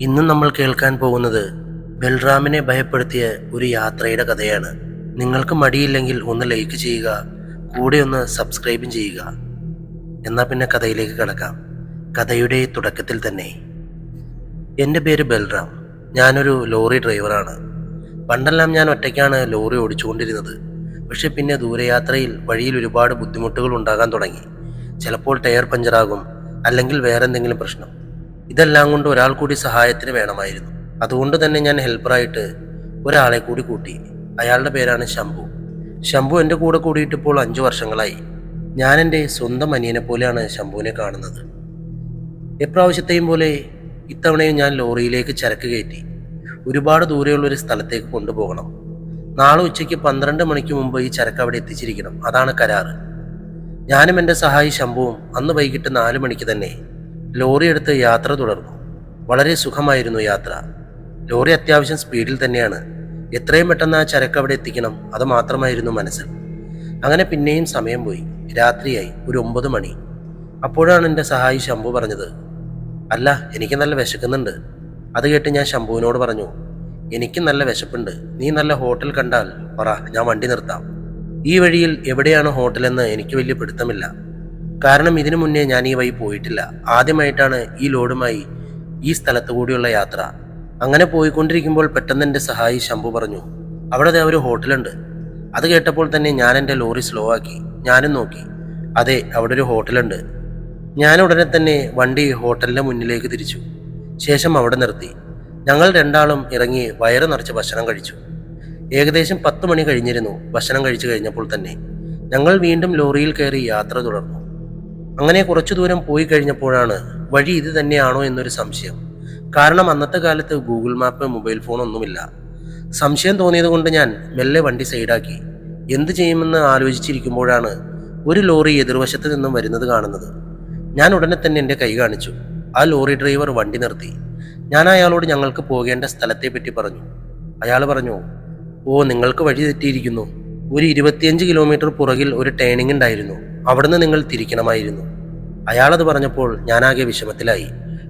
ഇന്ന് നമ്മൾ കേൾക്കാൻ പോകുന്നത് ബൽറാമിനെ ഭയപ്പെടുത്തിയ ഒരു യാത്രയുടെ കഥയാണ്. നിങ്ങൾക്ക് മടിയില്ലെങ്കിൽ ഒന്ന് ലൈക്ക് ചെയ്യുക കൂടെ ഒന്ന് സബ്സ്ക്രൈബും ചെയ്യുക. എന്നാൽ പിന്നെ കഥയിലേക്ക് കിടക്കാം. കഥയുടെ തുടക്കത്തിൽ തന്നെ. എന്റെ പേര് ബൽറാം. ഞാനൊരു ലോറി ഡ്രൈവറാണ്. പണ്ടെല്ലാം ഞാൻ ഒറ്റയ്ക്കാണ് ലോറി ഓടിച്ചുകൊണ്ടിരുന്നത്. പക്ഷെ പിന്നെ ദൂരയാത്രയിൽ വഴിയിൽ ഒരുപാട് ബുദ്ധിമുട്ടുകൾ ഉണ്ടാകാൻ തുടങ്ങി. ചിലപ്പോൾ ടയർ പഞ്ചറാകും അല്ലെങ്കിൽ വേറെ എന്തെങ്കിലും പ്രശ്നം. ഇതെല്ലാം കൊണ്ട് ഒരാൾ കൂടി സഹായത്തിന് വേണമായിരുന്നു. അതുകൊണ്ട് തന്നെ ഞാൻ ഹെൽപ്പറായിട്ട് ഒരാളെ കൂടി കൂട്ടി. അയാളുടെ പേരാണ് ശംഭു. ശംഭു എന്റെ കൂടെ കൂടിയിട്ട് ഇപ്പോൾ അഞ്ചു വർഷങ്ങളായി. ഞാൻ എന്റെ സ്വന്തം അനിയനെ പോലെയാണ് ശംഭുവിനെ കാണുന്നത്. എപ്രാവശ്യത്തെയും പോലെ ഇത്തവണയും ഞാൻ ലോറിയിലേക്ക് ചരക്ക് കയറ്റി. ഒരുപാട് ദൂരെയുള്ള ഒരു സ്ഥലത്തേക്ക് കൊണ്ടുപോകണം. നാളെ ഉച്ചയ്ക്ക് പന്ത്രണ്ട് മണിക്ക് മുമ്പ് ഈ ചരക്ക് അവിടെ എത്തിച്ചിരിക്കണം. അതാണ് കരാറ്. ഞാനും എന്റെ സഹായി ശംഭുവും അന്ന് വൈകിട്ട് നാല് മണിക്ക് തന്നെ ലോറി എടുത്ത് യാത്ര തുടർന്നു. വളരെ സുഖമായിരുന്നു യാത്ര. ലോറി അത്യാവശ്യം സ്പീഡിൽ തന്നെയാണ്. എത്രയും പെട്ടെന്ന് ആ ചരക്ക് അവിടെ എത്തിക്കണം അത് മാത്രമായിരുന്നു മനസ്സിൽ അങ്ങനെ പിന്നെയും സമയം പോയി. രാത്രിയായി ഒരു ഒമ്പത് മണി. അപ്പോഴാണ് എന്റെ സഹായി ശംഭു പറഞ്ഞത് അല്ല എനിക്ക് നല്ല വിശക്കുന്നുണ്ട്. അത് കേട്ട് ഞാൻ ശംഭുവിനോട് പറഞ്ഞു എനിക്കും നല്ല വിശപ്പുണ്ട്. നീ നല്ല ഹോട്ടൽ കണ്ടാൽ പറ ഞാൻ വണ്ടി നിർത്താം. ഈ വഴിയിൽ എവിടെയാണ് ഹോട്ടലെന്ന് എനിക്ക് വലിയ പിടുത്തമില്ല. കാരണം ഇതിനു മുന്നേ ഞാൻ ഈ വഴി പോയിട്ടില്ല. ആദ്യമായിട്ടാണ് ഈ ലോഡുമായി ഈ സ്ഥലത്തു കൂടിയുള്ള യാത്ര. അങ്ങനെ പോയിക്കൊണ്ടിരിക്കുമ്പോൾ പെട്ടെന്ന് എന്റെ സഹായി ശംഭു പറഞ്ഞു അവിടെ ഒരു ഹോട്ടലുണ്ട്. അത് കേട്ടപ്പോൾ തന്നെ ഞാൻ എന്റെ ലോറി സ്ലോ ആക്കി. ഞാനും നോക്കി അതെ അവിടെ ഒരു ഹോട്ടലുണ്ട്. ഞാൻ ഉടനെ തന്നെ വണ്ടി ഹോട്ടലിന്റെ മുന്നിലേക്ക് തിരിച്ചു. ശേഷം അവിടെ നിർത്തി. ഞങ്ങൾ രണ്ടാളും ഇറങ്ങി വയറ് നിറച്ച് ഭക്ഷണം കഴിച്ചു. ഏകദേശം പത്ത് മണി കഴിഞ്ഞിരുന്നു ഭക്ഷണം കഴിച്ചു കഴിഞ്ഞപ്പോൾ തന്നെ. ഞങ്ങൾ വീണ്ടും ലോറിയിൽ കയറി യാത്ര തുടർന്നു. അങ്ങനെ കുറച്ചു ദൂരം പോയി കഴിഞ്ഞപ്പോഴാണ് വഴി ഇത് തന്നെയാണോ എന്നൊരു സംശയം. കാരണം അന്നത്തെ കാലത്ത് ഗൂഗിൾ മാപ്പ് മൊബൈൽ ഫോൺ ഒന്നുമില്ല. സംശയം തോന്നിയത് കൊണ്ട് ഞാൻ മെല്ലെ വണ്ടി സൈഡാക്കി. എന്ത് ചെയ്യുമെന്ന് ആലോചിച്ചിരിക്കുമ്പോഴാണ് ഒരു ലോറി എതിർവശത്ത് നിന്നും വരുന്നത് കാണുന്നത്. ഞാൻ ഉടനെ തന്നെ എന്റെ കൈ കാണിച്ചു. ആ ലോറി ഡ്രൈവർ വണ്ടി നിർത്തി. ഞാൻ അയാളോട് ഞങ്ങൾക്ക് പോകേണ്ട സ്ഥലത്തെ പറ്റി പറഞ്ഞു. അയാൾ പറഞ്ഞു ഓ നിങ്ങൾക്ക് വഴി തെറ്റിയിരിക്കുന്നു. ഒരു ഇരുപത്തിയഞ്ച് കിലോമീറ്റർ പുറകിൽ ഒരു ടേണിംഗ് ഉണ്ടായിരുന്നു. അവിടുന്ന് നിങ്ങൾ തിരിക്കണമായിരുന്നു. അയാളത് പറഞ്ഞപ്പോൾ ഞാനാകെ വിഷമത്തിലായി.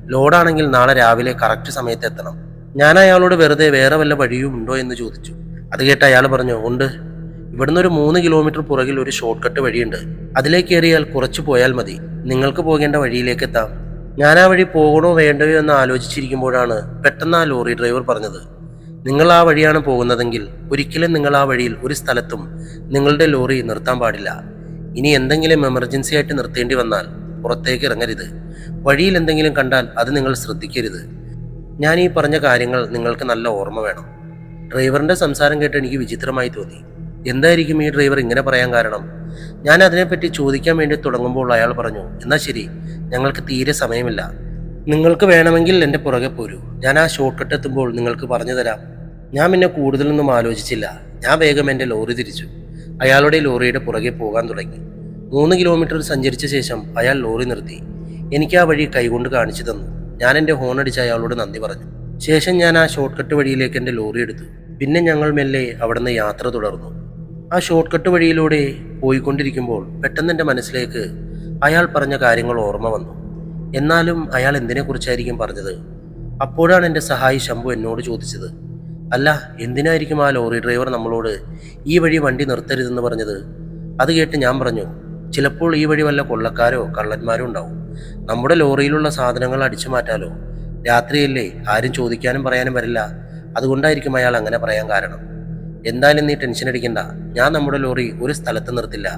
ലോഡാണെങ്കിൽ നാളെ രാവിലെ കറക്റ്റ് സമയത്ത് എത്തണം. ഞാൻ അയാളോട് വെറുതെ വേറെ വല്ല വഴിയും ഉണ്ടോ എന്ന് ചോദിച്ചു. അത് കേട്ട് അയാൾ പറഞ്ഞു ഉണ്ട്. ഇവിടുന്ന് ഒരു മൂന്ന് കിലോമീറ്റർ പുറകിൽ ഒരു ഷോർട്ട് കട്ട് വഴിയുണ്ട്. അതിലേക്ക് കയറിയാൽ കുറച്ച് പോയാൽ മതി. നിങ്ങൾക്ക് പോകേണ്ട വഴിയിലേക്ക് എത്താം. ഞാൻ ആ വഴി പോകണോ വേണ്ടയോ എന്ന് ആലോചിച്ചിരിക്കുമ്പോഴാണ് പെട്ടെന്ന് ആ ലോറി ഡ്രൈവർ പറഞ്ഞത്. നിങ്ങൾ ആ വഴിയാണ് പോകുന്നതെങ്കിൽ ഒരിക്കലും നിങ്ങൾ ആ വഴിയിൽ ഒരു സ്ഥലത്തും നിങ്ങളുടെ ലോറി നിർത്താൻ പാടില്ല. ഇനി എന്തെങ്കിലും എമർജൻസി ആയിട്ട് നിർത്തേണ്ടി വന്നാൽ പുറത്തേക്ക് ഇറങ്ങരുത്. വഴിയിൽ എന്തെങ്കിലും കണ്ടാൽ അത് നിങ്ങൾ ശ്രദ്ധിക്കരുത്. ഞാൻ ഈ പറഞ്ഞ കാര്യങ്ങൾ നിങ്ങൾക്ക് നല്ല ഓർമ്മ വേണം. ഡ്രൈവറിന്റെ സംസാരം കേട്ട് എനിക്ക് വിചിത്രമായി തോന്നി. എന്തായിരിക്കും ഈ ഡ്രൈവർ ഇങ്ങനെ പറയാൻ കാരണം? ഞാൻ അതിനെപ്പറ്റി ചോദിക്കാൻ വേണ്ടി തുടങ്ങുമ്പോൾ അയാൾ പറഞ്ഞു എന്നാൽ ശരി ഞങ്ങൾക്ക് തീരെ സമയമില്ല. നിങ്ങൾക്ക് വേണമെങ്കിൽ എന്റെ പുറകെ പോരൂ. ഞാൻ ആ ഷോർട്ട് കട്ട് എത്തുമ്പോൾ നിങ്ങൾക്ക് പറഞ്ഞു തരാം. ഞാൻ പിന്നെ കൂടുതലൊന്നും ആലോചിച്ചില്ല. ഞാൻ വേഗം എന്റെ ലോറി തിരിച്ചു. അയാളുടെ ലോറിയുടെ പുറകെ പോകാൻ തുടങ്ങി. മൂന്ന് കിലോമീറ്റർ സഞ്ചരിച്ച ശേഷം അയാൾ ലോറി നിർത്തി. എനിക്ക് ആ വഴി കൈകൊണ്ട് കാണിച്ചു തന്നു. ഞാൻ എന്റെ ഹോൺ അടിച്ച് അയാളോട് നന്ദി പറഞ്ഞു. ശേഷം ഞാൻ ആ ഷോർട്ട് കട്ട് വഴിയിലേക്ക് എന്റെ ലോറി എടുത്തു. പിന്നെ ഞങ്ങൾ മെല്ലെ അവിടുന്ന് യാത്ര തുടർന്നു. ആ ഷോർട്ട് കട്ട് വഴിയിലൂടെ പോയിക്കൊണ്ടിരിക്കുമ്പോൾ പെട്ടെന്ന് എന്റെ മനസ്സിലേക്ക് അയാൾ പറഞ്ഞ കാര്യങ്ങൾ ഓർമ്മ വന്നു. എന്നാലും അയാൾ എന്തിനെക്കുറിച്ചായിരിക്കും പറഞ്ഞത്? അപ്പോഴാണ് എന്റെ സഹായി ശംഭു എന്നോട് ചോദിച്ചത്. അല്ല എന്തിനായിരിക്കും ആ ലോറി ഡ്രൈവർ നമ്മളോട് ഈ വഴി വണ്ടി നിർത്തരുതെന്ന് പറഞ്ഞത്? അത് കേട്ട് ഞാൻ പറഞ്ഞു ചിലപ്പോൾ ഈ വഴി വല്ല കൊള്ളക്കാരോ കള്ളന്മാരോ ഉണ്ടാവും. നമ്മുടെ ലോറിയിലുള്ള സാധനങ്ങൾ അടിച്ചു മാറ്റാലോ? രാത്രിയല്ലേ ആരും ചോദിക്കാനും പറയാനും വരില്ല. അതുകൊണ്ടായിരിക്കും അയാൾ അങ്ങനെ പറയാൻ കാരണം. എന്തായാലും നീ ടെൻഷൻ അടിക്കണ്ട. ഞാൻ നമ്മുടെ ലോറി ഒരു സ്ഥലത്ത് നിർത്തില്ല.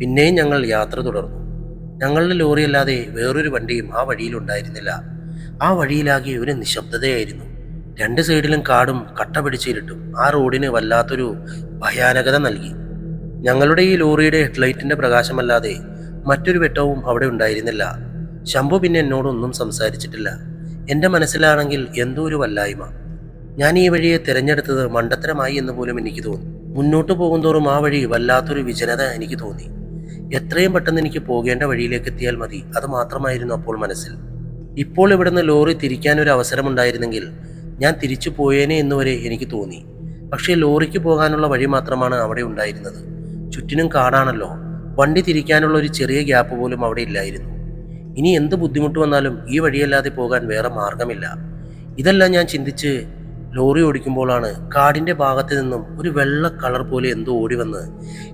പിന്നെയും ഞങ്ങൾ യാത്ര തുടർന്നു. ഞങ്ങളുടെ ലോറി അല്ലാതെ വേറൊരു വണ്ടിയും ആ വഴിയിൽ ഉണ്ടായിരുന്നില്ല. ആ വഴിയിലാകെ ഒരു നിശബ്ദതയായിരുന്നു. രണ്ട് സൈഡിലും കാടും കട്ട പിടിച്ചിരുട്ടും. ആ റോഡിന് വല്ലാത്തൊരു ഭയാനകത നൽകി. ഞങ്ങളുടെ ഈ ലോറിയുടെ ഹെഡ്ലൈറ്റിന്റെ പ്രകാശമല്ലാതെ മറ്റൊരു വെട്ടവും അവിടെ ഉണ്ടായിരുന്നില്ല. ശംഭു പിന്നെ എന്നോടൊന്നും സംസാരിച്ചിട്ടില്ല. എന്റെ മനസ്സിലാണെങ്കിൽ എന്തോ ഒരു വല്ലായ്മ. ഞാൻ ഈ വഴിയെ തിരഞ്ഞെടുത്തത് മണ്ടത്തരമായി എന്ന് പോലും എനിക്ക് തോന്നി. മുന്നോട്ട് പോകുന്തോറും ആ വഴി വല്ലാത്തൊരു വിജനത എനിക്ക് തോന്നി. എത്രയും പെട്ടെന്ന് എനിക്ക് പോകേണ്ട വഴിയിലേക്ക് എത്തിയാൽ മതി. അത് മാത്രമായിരുന്നു അപ്പോൾ മനസ്സിൽ. ഇപ്പോൾ ഇവിടുന്ന് ലോറി തിരിക്കാൻ ഒരു അവസരമുണ്ടായിരുന്നെങ്കിൽ ഞാൻ തിരിച്ചു പോയേനെ എന്നുവരെ എനിക്ക് തോന്നി. പക്ഷേ ലോറിക്ക് പോകാനുള്ള വഴി മാത്രമാണ് അവിടെ ഉണ്ടായിരുന്നത്. ചുറ്റിനും കാടാണല്ലോ. വണ്ടി തിരിക്കാനുള്ള ഒരു ചെറിയ ഗ്യാപ്പ് പോലും അവിടെ ഇല്ലായിരുന്നു. ഇനി എന്ത് ബുദ്ധിമുട്ട് വന്നാലും ഈ വഴിയല്ലാതെ പോകാൻ വേറെ മാർഗമില്ല. ഇതെല്ലാം ഞാൻ ചിന്തിച്ച് ലോറി ഓടിക്കുമ്പോഴാണ് കാടിന്റെ ഭാഗത്ത് നിന്നും ഒരു വെള്ള കളർ പോലെ എന്തോ ഓടി വന്ന്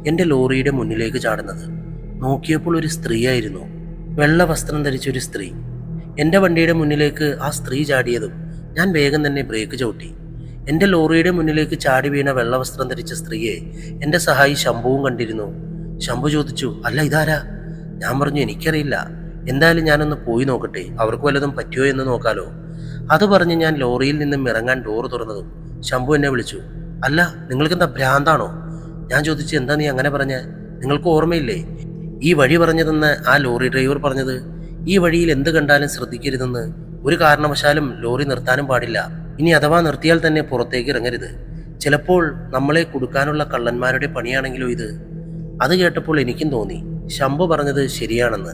എന്റെ ലോറിയുടെ മുന്നിലേക്ക് ചാടുന്നത്. നോക്കിയപ്പോൾ ഒരു സ്ത്രീയായിരുന്നു. വെള്ള വസ്ത്രം ധരിച്ച ഒരു സ്ത്രീ. എന്റെ വണ്ടിയുടെ മുന്നിലേക്ക് ആ സ്ത്രീ ചാടിയതും ഞാൻ വേഗം തന്നെ ബ്രേക്ക് ചവിട്ടി. എന്റെ ലോറിയുടെ മുന്നിലേക്ക് ചാടി വീണ വെള്ളവസ്ത്രം ധരിച്ച സ്ത്രീയെ എന്റെ സഹായി ശംഭുവും കണ്ടിരുന്നു. ശംഭു ചോദിച്ചു അല്ല ഇതാരാ? ഞാൻ പറഞ്ഞു എനിക്കറിയില്ല. എന്തായാലും ഞാനൊന്ന് പോയി നോക്കട്ടെ. അവർക്ക് വല്ലതും പറ്റിയോ എന്ന് നോക്കാലോ. അത് പറഞ്ഞ് ഞാൻ ലോറിയിൽ നിന്നും ഇറങ്ങാൻ ഡോർ തുറന്നതും ശംഭു എന്നെ വിളിച്ചു അല്ല നിങ്ങൾക്കെന്താ ഭ്രാന്താണോ? ഞാൻ ചോദിച്ചു എന്താ നീ അങ്ങനെ പറഞ്ഞ? നിങ്ങൾക്ക് ഓർമ്മയില്ലേ? ഈ വഴി പറഞ്ഞതെന്ന് ആ ലോറി ഡ്രൈവർ പറഞ്ഞത്? ഈ വഴിയിൽ എന്ത് കണ്ടാലും ശ്രദ്ധിക്കരുതെന്ന് ഒരു കാരണവശാലും ലോറി നിർത്താനും പാടില്ല. ഇനി അഥവാ നിർത്തിയാൽ തന്നെ പുറത്തേക്ക് ഇറങ്ങരുത്. ചിലപ്പോൾ നമ്മളെ കൊടുക്കാനുള്ള കള്ളന്മാരുടെ പണിയാണെങ്കിലോ ഇത്. അത് കേട്ടപ്പോൾ എനിക്കും തോന്നി. ശംഭു പറഞ്ഞത് ശരിയാണെന്ന്.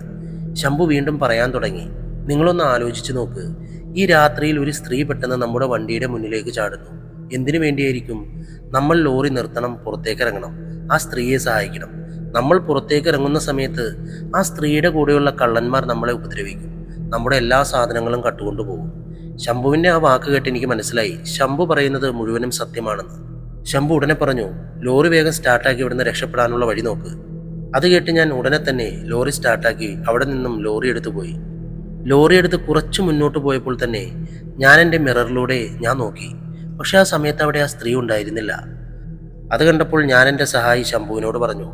ശംഭു വീണ്ടും പറയാൻ തുടങ്ങി. നിങ്ങളൊന്ന് ആലോചിച്ചു നോക്ക്. ഈ രാത്രിയിൽ ഒരു സ്ത്രീ പെട്ടെന്ന് നമ്മുടെ വണ്ടിയുടെ മുന്നിലേക്ക് ചാടുന്നു. എന്തിനു വേണ്ടിയായിരിക്കും? നമ്മൾ ലോറി നിർത്തണം പുറത്തേക്ക് ഇറങ്ങണം. ആ സ്ത്രീയെ സഹായിക്കണം. നമ്മൾ പുറത്തേക്ക് ഇറങ്ങുന്ന സമയത്ത് ആ സ്ത്രീയുടെ കൂടെയുള്ള കള്ളന്മാർ നമ്മളെ ഉപദ്രവിക്കും. നമ്മുടെ എല്ലാ സാധനങ്ങളും കട്ടുകൊണ്ടു പോകും. ശംഭുവിന്റെ ആ വാക്ക് കേട്ട് എനിക്ക് മനസ്സിലായി. ശംഭു പറയുന്നത് മുഴുവനും സത്യമാണെന്ന്. ശംഭു ഉടനെ പറഞ്ഞു ലോറി വേഗം സ്റ്റാർട്ടാക്കി ഇവിടുന്ന് രക്ഷപ്പെടാനുള്ള വഴി നോക്ക്. അത് കേട്ട് ഞാൻ ഉടനെ തന്നെ ലോറി സ്റ്റാർട്ടാക്കി അവിടെ നിന്നും ലോറി എടുത്തു പോയി. ലോറി എടുത്ത് കുറച്ച് മുന്നോട്ട് പോയപ്പോൾ തന്നെ ഞാൻ എന്റെ മിററിലൂടെ ഞാൻ നോക്കി. പക്ഷെ ആ സമയത്ത് അവിടെ ആ സ്ത്രീ ഉണ്ടായിരുന്നില്ല. അത് കണ്ടപ്പോൾ ഞാൻ എന്റെ സഹായി ശംഭുവിനോട് പറഞ്ഞു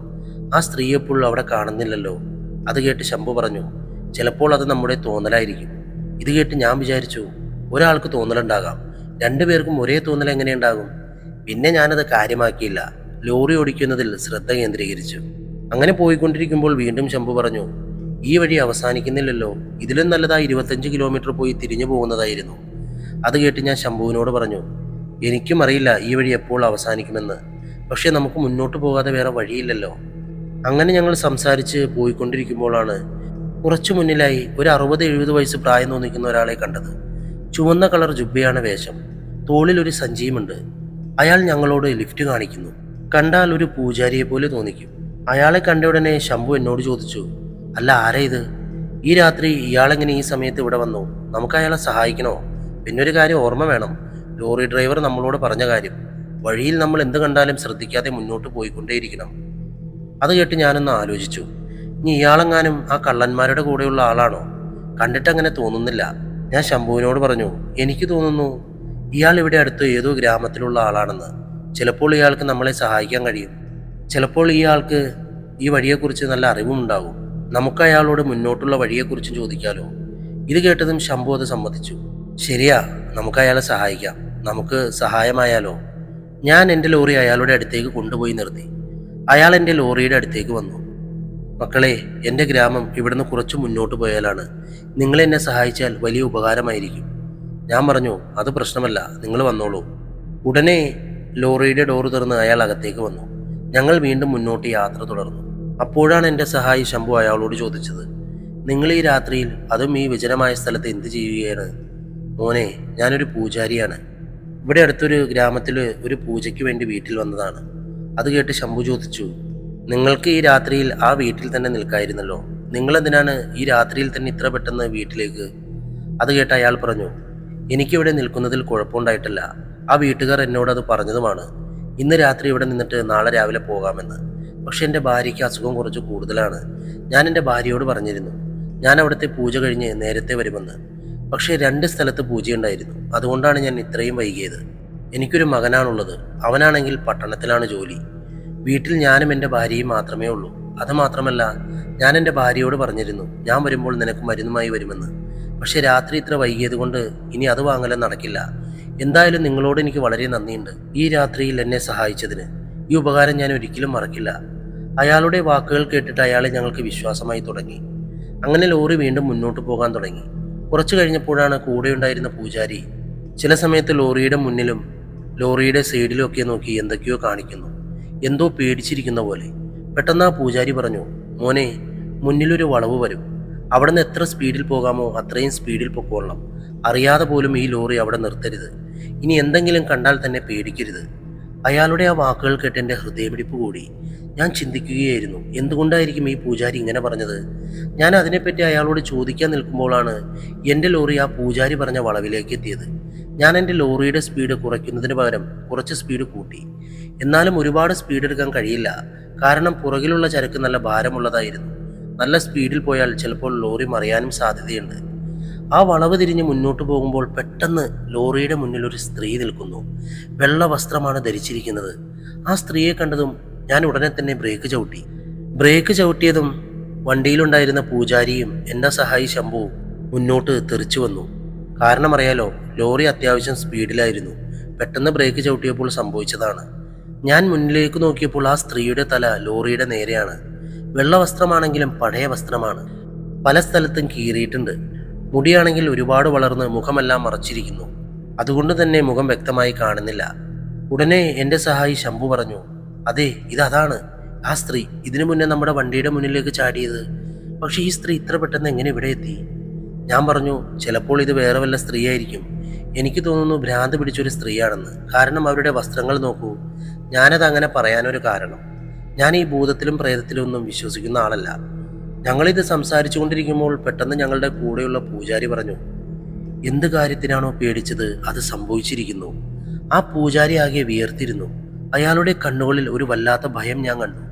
ആ സ്ത്രീയെപ്പോൾ അവിടെ കാണുന്നില്ലല്ലോ. അത് കേട്ട് ശംഭു പറഞ്ഞു ചിലപ്പോൾ അത് നമ്മുടെ തോന്നലായിരിക്കും. ഇത് കേട്ട് ഞാൻ വിചാരിച്ചു ഒരാൾക്ക് തോന്നലുണ്ടാകാം. രണ്ടുപേർക്കും ഒരേ തോന്നൽ എങ്ങനെയുണ്ടാകും? പിന്നെ ഞാനത് കാര്യമാക്കിയില്ല. ലോറി ഓടിക്കുന്നതിൽ ശ്രദ്ധ കേന്ദ്രീകരിച്ചു. അങ്ങനെ പോയിക്കൊണ്ടിരിക്കുമ്പോൾ വീണ്ടും ശംഭു പറഞ്ഞു ഈ വഴി അവസാനിക്കുന്നില്ലല്ലോ. ഇതിലും നല്ലതായി ഇരുപത്തഞ്ച് കിലോമീറ്റർ പോയി തിരിഞ്ഞു പോകുന്നതായിരുന്നു. അത് കേട്ട് ഞാൻ ശംഭുവിനോട് പറഞ്ഞു എനിക്കും അറിയില്ല ഈ വഴി എപ്പോൾ അവസാനിക്കുമെന്ന്. പക്ഷെ നമുക്ക് മുന്നോട്ട് പോകാതെ വേറെ വഴിയില്ലല്ലോ. അങ്ങനെ ഞങ്ങൾ സംസാരിച്ച് പോയിക്കൊണ്ടിരിക്കുമ്പോഴാണ് കുറച്ചു മുന്നിലായി ഒരു അറുപത് എഴുപത് വയസ്സ് പ്രായം തോന്നിക്കുന്ന ഒരാളെ കണ്ടത്. ചുവന്ന കളർ ജുബ്ബയാണ് വേഷം. തോളിൽ ഒരു സഞ്ചിയുമുണ്ട്. അയാൾ ഞങ്ങളോട് ലിഫ്റ്റ് കാണിക്കുന്നു. കണ്ടാൽ ഒരു പൂജാരിയെ പോലെ തോന്നിക്കും. അയാളെ കണ്ട ഉടനെ ശംഭു എന്നോട് ചോദിച്ചു അല്ല ആരാ ഇത്? ഈ രാത്രി ഇയാളെങ്ങനെ ഈ സമയത്ത് ഇവിടെ വന്നു? നമുക്ക് അയാളെ സഹായിക്കണോ? പിന്നൊരു കാര്യം ഓർമ്മ വേണം. ലോറി ഡ്രൈവർ നമ്മളോട് പറഞ്ഞ കാര്യം. വഴിയിൽ നമ്മൾ എന്ത് കണ്ടാലും ശ്രദ്ധിക്കാതെ മുന്നോട്ട് പോയിക്കൊണ്ടേയിരിക്കണം. അത് കേട്ട് ഞാനൊന്ന് ആലോചിച്ചു. ഇനി ഇയാളെങ്ങാനും ആ കള്ളന്മാരുടെ കൂടെയുള്ള ആളാണോ? കണ്ടിട്ടങ്ങനെ തോന്നുന്നില്ല. ഞാൻ ശംഭുവിനോട് പറഞ്ഞു എനിക്ക് തോന്നുന്നു ഇയാൾ ഇവിടെ അടുത്ത് ഏതോ ഗ്രാമത്തിലുള്ള ആളാണെന്ന്. ചിലപ്പോൾ ഇയാൾക്ക് നമ്മളെ സഹായിക്കാൻ കഴിയും. ചിലപ്പോൾ ഇയാൾക്ക് ഈ വഴിയെക്കുറിച്ച് നല്ല അറിവുമുണ്ടാകും. നമുക്ക് അയാളോട് മുന്നോട്ടുള്ള വഴിയെക്കുറിച്ച് ചോദിക്കാലോ. ഇത് കേട്ടതും ശംഭു അത് സമ്മതിച്ചു. ശരിയാ നമുക്ക് അയാളെ സഹായിക്കാം. നമുക്ക് സഹായമായാലോ. ഞാൻ എന്റെ ലോറി അയാളുടെ അടുത്തേക്ക് കൊണ്ടുപോയി നിർത്തി. അയാൾ എന്റെ ലോറിയുടെ അടുത്തേക്ക് വന്നു. മക്കളെ എന്റെ ഗ്രാമം ഇവിടുന്ന് കുറച്ച് മുന്നോട്ട് പോയാലാണ്. നിങ്ങൾ എന്നെ സഹായിച്ചാൽ വലിയ ഉപകാരമായിരിക്കും. ഞാൻ പറഞ്ഞു അത് പ്രശ്നമല്ല നിങ്ങൾ വന്നോളൂ. ഉടനെ ലോറിയുടെ ഡോറ് തുറന്ന് അയാൾ അകത്തേക്ക് വന്നു. ഞങ്ങൾ വീണ്ടും മുന്നോട്ട് യാത്ര തുടർന്നു. അപ്പോഴാണ് എന്റെ സഹായി ശംഭു അയാളോട് ചോദിച്ചത് നിങ്ങൾ ഈ രാത്രിയിൽ അതും ഈ വിജനമായ സ്ഥലത്ത് എന്ത് ചെയ്യുകയാണ്? മോനെ ഞാനൊരു പൂജാരിയാണ്. ഇവിടെ അടുത്തൊരു ഗ്രാമത്തിൽ ഒരു പൂജയ്ക്ക് വേണ്ടി വീട്ടിൽ വന്നതാണ്. അത് കേട്ട് ശംഭു ചോദിച്ചു നിങ്ങൾക്ക് ഈ രാത്രിയിൽ ആ വീട്ടിൽ തന്നെ നിൽക്കായിരുന്നല്ലോ. നിങ്ങളെന്തിനാണ് ഈ രാത്രിയിൽ തന്നെ ഇത്ര പെട്ടെന്ന് വീട്ടിലേക്ക്? അത് കേട്ട് അയാൾ പറഞ്ഞു എനിക്കിവിടെ നിൽക്കുന്നതിൽ കുഴപ്പമുണ്ടായിട്ടില്ല. ആ വീട്ടുകാർ എന്നോട് അത് പറഞ്ഞതുമാണ്. ഇന്ന് രാത്രി ഇവിടെ നിന്നിട്ട് നാളെ രാവിലെ പോകാമെന്ന്. പക്ഷെ എന്റെ ഭാര്യയ്ക്ക് അസുഖം കുറച്ച് കൂടുതലാണ്. ഞാൻ എന്റെ ഭാര്യയോട് പറഞ്ഞിരുന്നു ഞാൻ അവിടുത്തെ പൂജ കഴിഞ്ഞ് നേരത്തെ വരുമെന്ന്. പക്ഷേ രണ്ട് സ്ഥലത്ത് പൂജയുണ്ടായിരുന്നു. അതുകൊണ്ടാണ് ഞാൻ ഇത്രയും വൈകിയത്. എനിക്കൊരു മകനാണുള്ളത്. അവനാണെങ്കിൽ പട്ടണത്തിലാണ് ജോലി. വീട്ടിൽ ഞാനും എന്റെ ഭാര്യയും മാത്രമേ ഉള്ളൂ. അത് മാത്രമല്ല ഞാൻ എന്റെ ഭാര്യയോട് പറഞ്ഞിരുന്നു ഞാൻ വരുമ്പോൾ നിനക്ക് മരുന്നുമായി വരുമെന്ന്. പക്ഷെ രാത്രി ഇത്ര വൈകിയത് കൊണ്ട് ഇനി അത് വാങ്ങലും നടക്കില്ല. എന്തായാലും നിങ്ങളോട് എനിക്ക് വളരെ നന്ദിയുണ്ട്. ഈ രാത്രിയിൽ എന്നെ സഹായിച്ചതിന്. ഈ ഉപകാരം ഞാൻ ഒരിക്കലും മറക്കില്ല. അയാളുടെ വാക്കുകൾ കേട്ടിട്ട് അയാളെ ഞങ്ങൾക്ക് വിശ്വാസമായി തുടങ്ങി. അങ്ങനെ ലോറി വീണ്ടും മുന്നോട്ട് പോകാൻ തുടങ്ങി. കുറച്ചു കഴിഞ്ഞപ്പോഴാണ് കൂടെയുണ്ടായിരുന്ന പൂജാരി ചില സമയത്ത് ലോറിയുടെ മുന്നിലും ലോറിയുടെ സൈഡിലും ഒക്കെ നോക്കി എന്തൊക്കെയോ കാണിക്കുന്നു. എന്തോ പേടിച്ചിരിക്കുന്ന പോലെ. പെട്ടെന്ന് ആ പൂജാരി പറഞ്ഞു മോനെ മുന്നിലൊരു വളവ് വരും. അവിടെ നിന്ന് എത്ര സ്പീഡിൽ പോകാമോ അത്രയും സ്പീഡിൽ പൊക്കോളണം. അറിയാതെ പോലും ഈ ലോറി അവിടെ നിർത്തരുത്. ഇനി എന്തെങ്കിലും കണ്ടാൽ തന്നെ പേടിക്കരുത്. അയാളുടെ ആ വാക്കുകൾ കേട്ട് എന്റെ ഹൃദയമിടിപ്പ് കൂടി. ഞാൻ ചിന്തിക്കുകയായിരുന്നു എന്തുകൊണ്ടായിരിക്കും ഈ പൂജാരി ഇങ്ങനെ പറഞ്ഞത്? ഞാൻ അതിനെപ്പറ്റി അയാളോട് ചോദിക്കാൻ നിൽക്കുമ്പോഴാണ് എന്റെ ലോറി ആ പൂജാരി പറഞ്ഞ വളവിലേക്ക് എത്തിയത്. ഞാൻ എന്റെ ലോറിയുടെ സ്പീഡ് കുറയ്ക്കുന്നതിന് പകരം കുറച്ച് സ്പീഡ് കൂട്ടി. എന്നാലും ഒരുപാട് സ്പീഡ് എടുക്കാൻ കഴിയില്ല. കാരണം പുറകിലുള്ള ചരക്ക് നല്ല ഭാരമുള്ളതായിരുന്നു. നല്ല സ്പീഡിൽ പോയാൽ ചിലപ്പോൾ ലോറി മറിയാനും സാധ്യതയുണ്ട്. ആ വളവ് തിരിഞ്ഞ് മുന്നോട്ട് പോകുമ്പോൾ പെട്ടെന്ന് ലോറിയുടെ മുന്നിൽ ഒരു സ്ത്രീ നിൽക്കുന്നു. വെള്ള വസ്ത്രമാണ് ധരിച്ചിരിക്കുന്നത്. ആ സ്ത്രീയെ കണ്ടതും ഞാൻ ഉടനെ തന്നെ ബ്രേക്ക് ചവിട്ടി. ബ്രേക്ക് ചവിട്ടിയതും വണ്ടിയിലുണ്ടായിരുന്ന പൂജാരിയും എന്റെ സഹായി ശംഭുവും മുന്നോട്ട് തെറിച്ചു വന്നു. കാരണം അറിയാലോ ലോറി അത്യാവശ്യം സ്പീഡിലായിരുന്നു. പെട്ടെന്ന് ബ്രേക്ക് ചവിട്ടിയപ്പോൾ സംഭവിച്ചതാണ്. ഞാൻ മുന്നിലേക്ക് നോക്കിയപ്പോൾ ആ സ്ത്രീയുടെ തല ലോറിയുടെ നേരെയാണ്. വെള്ള വസ്ത്രമാണെങ്കിലും പഴയ വസ്ത്രമാണ്. പല സ്ഥലത്തും കീറിയിട്ടുണ്ട്. മുടിയാണെങ്കിൽ ഒരുപാട് വളർന്ന് മുഖമെല്ലാം മറച്ചിരിക്കുന്നു. അതുകൊണ്ട് തന്നെ മുഖം വ്യക്തമായി കാണുന്നില്ല. ഉടനെ എന്റെ സഹായി ശംഭു പറഞ്ഞു അതെ ഇതതാണ് ആ സ്ത്രീ ഇതിനു മുന്നേ നമ്മുടെ വണ്ടിയുടെ മുന്നിലേക്ക് ചാടിയത്. പക്ഷേ ഈ സ്ത്രീ ഇത്ര പെട്ടെന്ന് എങ്ങനെ ഇവിടെ എത്തി? ഞാൻ പറഞ്ഞു ചിലപ്പോൾ ഇത് വേറെ വല്ല സ്ത്രീയായിരിക്കും. എനിക്ക് തോന്നുന്നു ഭ്രാന്ത് പിടിച്ചൊരു സ്ത്രീയാണെന്ന്. കാരണം അവരുടെ വസ്ത്രങ്ങൾ നോക്കൂ ഞാനത് അങ്ങനെ പറയാനൊരു കാരണം. ഞാൻ ഈ ഭൂതത്തിലും പ്രേതത്തിലും ഒന്നും വിശ്വസിക്കുന്ന ആളല്ല. ഞങ്ങളിത് സംസാരിച്ചു കൊണ്ടിരിക്കുമ്പോൾ പെട്ടെന്ന് ഞങ്ങളുടെ കൂടെയുള്ള പൂജാരി പറഞ്ഞു എന്ത് കാര്യത്തിനാണോ പേടിച്ചത്? അത് സംഭവിച്ചിരിക്കുന്നു. ആ പൂജാരി ആകെ വിയർത്തിരുന്നു. അയാളുടെ കണ്ണുകളിൽ ഒരു വല്ലാത്ത ഭയം ഞാൻ കണ്ടു.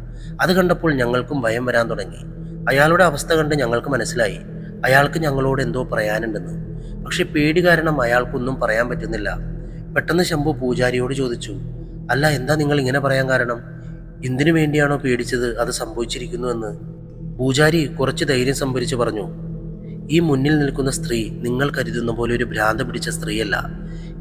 അത് കണ്ടപ്പോൾ ഞങ്ങൾക്കും ഭയം വരാൻ തുടങ്ങി. അയാളുടെ അവസ്ഥ കണ്ട് ഞങ്ങൾക്ക് മനസ്സിലായി. അയാൾക്ക് ഞങ്ങളോട് എന്തോ പറയാനുണ്ടെന്ന്. പക്ഷെ പേടി കാരണം അയാൾക്കൊന്നും പറയാൻ പറ്റുന്നില്ല. പെട്ടെന്ന് ശംഭു പൂജാരിയോട് ചോദിച്ചു അല്ല എന്താ നിങ്ങൾ ഇങ്ങനെ പറയാൻ കാരണം? എന്തിനു വേണ്ടിയാണോ പേടിച്ചത്? അത് സംഭവിച്ചിരിക്കുന്നുവെന്ന് പൂജാരി കുറച്ച് ധൈര്യം സംഭരിച്ചു പറഞ്ഞു ഈ മുന്നിൽ നിൽക്കുന്ന സ്ത്രീ നിങ്ങൾ കരുതുന്ന പോലെ ഒരു ഭ്രാന്ത പിടിച്ച സ്ത്രീയല്ല.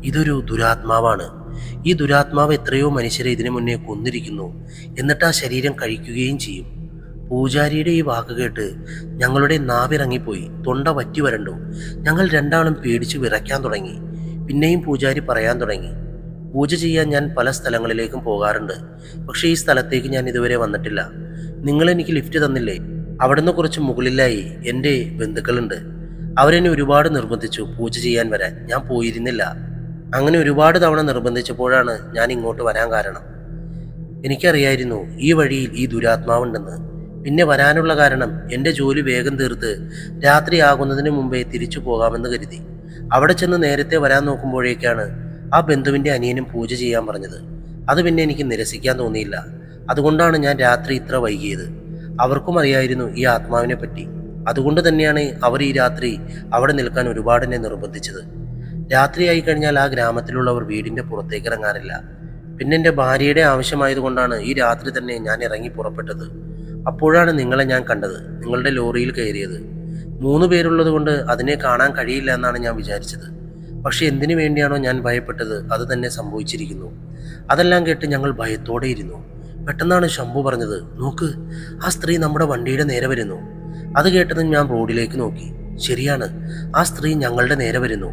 ഇതൊരു ദുരാത്മാവാണ്. ഈ ദുരാത്മാവ് എത്രയോ മനുഷ്യരെ ഇതിനു മുന്നേ കൊന്നിരിക്കുന്നു. എന്നിട്ട് ആ ശരീരം കഴിക്കുകയും ചെയ്യും. പൂജാരിയുടെ ഈ വാക്ക് കേട്ട് ഞങ്ങളുടെ നാവിറങ്ങിപ്പോയി. തൊണ്ട വറ്റി വരണ്ടു. ഞങ്ങൾ രണ്ടാളും പേടിച്ച് വിറയ്ക്കാൻ തുടങ്ങി. പിന്നെയും പൂജാരി പറയാൻ തുടങ്ങി. പൂജ ചെയ്യാൻ ഞാൻ പല സ്ഥലങ്ങളിലേക്കും പോകാറുണ്ട്. പക്ഷേ ഈ സ്ഥലത്തേക്ക് ഞാൻ ഇതുവരെ വന്നിട്ടില്ല. നിങ്ങൾ എനിക്ക് ലിഫ്റ്റ് തന്നില്ലേ? അവിടുന്ന് കുറച്ച് മുകളിലായി എന്റെ ബന്ധുക്കളുണ്ട്. അവരെന്നെ ഒരുപാട് നിർബന്ധിച്ചു പൂജ ചെയ്യാൻ വരാൻ. ഞാൻ പോയിരുന്നില്ല. അങ്ങനെ ഒരുപാട് തവണ നിർബന്ധിച്ചപ്പോഴാണ് ഞാൻ ഇങ്ങോട്ട് വരാൻ കാരണം. എനിക്കറിയായിരുന്നു ഈ വഴിയിൽ ഈ ദുരാത്മാവുണ്ടെന്ന്. പിന്നെ വരാനുള്ള കാരണം എന്റെ ജോലി വേഗം തീർത്ത് രാത്രിയാകുന്നതിന് മുമ്പേ തിരിച്ചു പോകാമെന്ന് കരുതി. അവിടെ ചെന്ന് നേരത്തെ വരാൻ നോക്കുമ്പോഴേക്കാണ് ആ ബന്ധുവിന്റെ അനിയനും പൂജ ചെയ്യാൻ പറഞ്ഞത്. അത് പിന്നെ എനിക്ക് നിരസിക്കാൻ തോന്നിയില്ല. അതുകൊണ്ടാണ് ഞാൻ രാത്രി ഇത്ര വൈകിയത്. അവർക്കും അറിയായിരുന്നു ഈ ആത്മാവിനെ പറ്റി. അതുകൊണ്ട് തന്നെയാണ് അവർ ഈ രാത്രി അവിടെ നിൽക്കാൻ ഒരുപാട് എന്നെ നിർബന്ധിച്ചത്. രാത്രിയായി കഴിഞ്ഞാൽ ആ ഗ്രാമത്തിലുള്ളവർ വീടിന്റെ പുറത്തേക്ക് ഇറങ്ങാറില്ല. പിന്നെ എന്റെ ഭാര്യയുടെ ആവശ്യമായതുകൊണ്ടാണ് ഈ രാത്രി തന്നെ ഞാൻ ഇറങ്ങി പുറപ്പെട്ടത്. അപ്പോഴാണ് നിങ്ങളെ ഞാൻ കണ്ടത്. നിങ്ങളുടെ ലോറിയിൽ കയറിയത്. മൂന്ന് പേരുള്ളത് കൊണ്ട് അതിനെ കാണാൻ കഴിയില്ല എന്നാണ് ഞാൻ വിചാരിച്ചത്. പക്ഷെ എന്തിനു വേണ്ടിയാണോ ഞാൻ ഭയപ്പെട്ടത്? അത് തന്നെ സംഭവിച്ചിരിക്കുന്നു. അതെല്ലാം കേട്ട് ഞങ്ങൾ ഭയത്തോടെ ഇരുന്നു. പെട്ടെന്നാണ് ശംഭു പറഞ്ഞത് നോക്ക് ആ സ്ത്രീ നമ്മുടെ വണ്ടിയുടെ നേരെ വരുന്നു. അത് കേട്ടതും ഞാൻ റോഡിലേക്ക് നോക്കി. ശരിയാണ് ആ സ്ത്രീ ഞങ്ങളുടെ നേരെ വരുന്നു.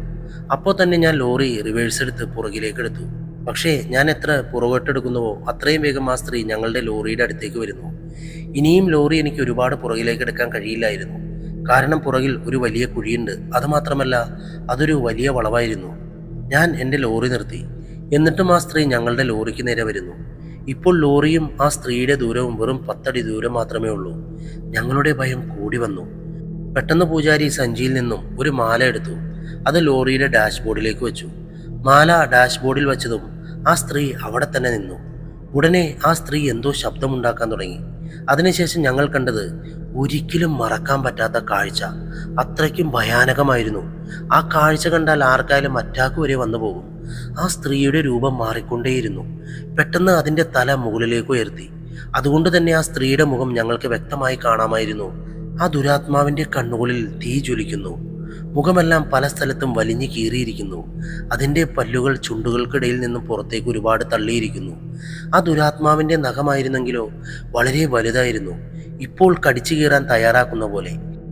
അപ്പോൾ തന്നെ ഞാൻ ലോറി റിവേഴ്സ് എടുത്ത് പുറകിലേക്ക് എടുത്തു. പക്ഷേ ഞാൻ എത്ര പുറകോട്ടെടുക്കുന്നുവോ അത്രയും വേഗം ആ സ്ത്രീ ഞങ്ങളുടെ ലോറിയുടെ അടുത്തേക്ക് വരുന്നു. ഇനിയും ലോറി എനിക്ക് ഒരുപാട് പുറകിലേക്ക് എടുക്കാൻ കഴിയില്ലായിരുന്നു. കാരണം പുറകിൽ ഒരു വലിയ കുഴിയുണ്ട്. അതുമാത്രമല്ല അതൊരു വലിയ വളവായിരുന്നു. ഞാൻ എന്റെ ലോറി നിർത്തി. എന്നിട്ടും ആ സ്ത്രീ ഞങ്ങളുടെ ലോറിക്ക് നേരെ വരുന്നു. ഇപ്പോൾ ലോറിയും ആ സ്ത്രീയുടെ ദൂരവും വെറും പത്തടി ദൂരം മാത്രമേ ഉള്ളൂ. ഞങ്ങളുടെ ഭയം കൂടി വന്നു. പെട്ടെന്ന് പൂജാരി സഞ്ചിയിൽ നിന്നും ഒരു മാല എടുത്തു. അത് ലോറിയുടെ ഡാഷ്ബോർഡിലേക്ക് വെച്ചു. മാല ഡാഷ്ബോർഡിൽ വെച്ചതും ആ സ്ത്രീ അവിടെ തന്നെ നിന്നു. ഉടനെ ആ സ്ത്രീ എന്തോ ശബ്ദമുണ്ടാക്കാൻ തുടങ്ങി. അതിനുശേഷം ഞങ്ങൾ കണ്ടത് ഒരിക്കലും മറക്കാൻ പറ്റാത്ത കാഴ്ച. അത്രയ്ക്കും ഭയാനകമായിരുന്നു. ആ കാഴ്ച കണ്ടാൽ ആർക്കായാലും അറ്റാക്ക് വരെ വന്നു പോകും. ആ സ്ത്രീയുടെ രൂപം മാറിക്കൊണ്ടേയിരുന്നു. പെട്ടെന്ന് അതിന്റെ തല മുകളിലേക്ക് ഉയർത്തി. അതുകൊണ്ട് തന്നെ ആ സ്ത്രീയുടെ മുഖം ഞങ്ങൾക്ക് വ്യക്തമായി കാണാമായിരുന്നു. ആ ദുരാത്മാവിന്റെ കണ്ണുകളിൽ തീ ജ്വലിക്കുന്നു. മുഖമെല്ലാം പല സ്ഥലത്തും വലിഞ്ഞു കീറിയിരിക്കുന്നു. അതിന്റെ പല്ലുകൾ ചുണ്ടുകൾക്കിടയിൽ നിന്നും പുറത്തേക്ക് ഒരുപാട് തള്ളിയിരിക്കുന്നു. ആ ദുരാത്മാവിന്റെ നഖമായിരുന്നെങ്കിലോ വളരെ വലുതായിരുന്നു. ഇപ്പോൾ കടിച്ചു കീറാൻ തയ്യാറാക്കുന്ന പോലെ.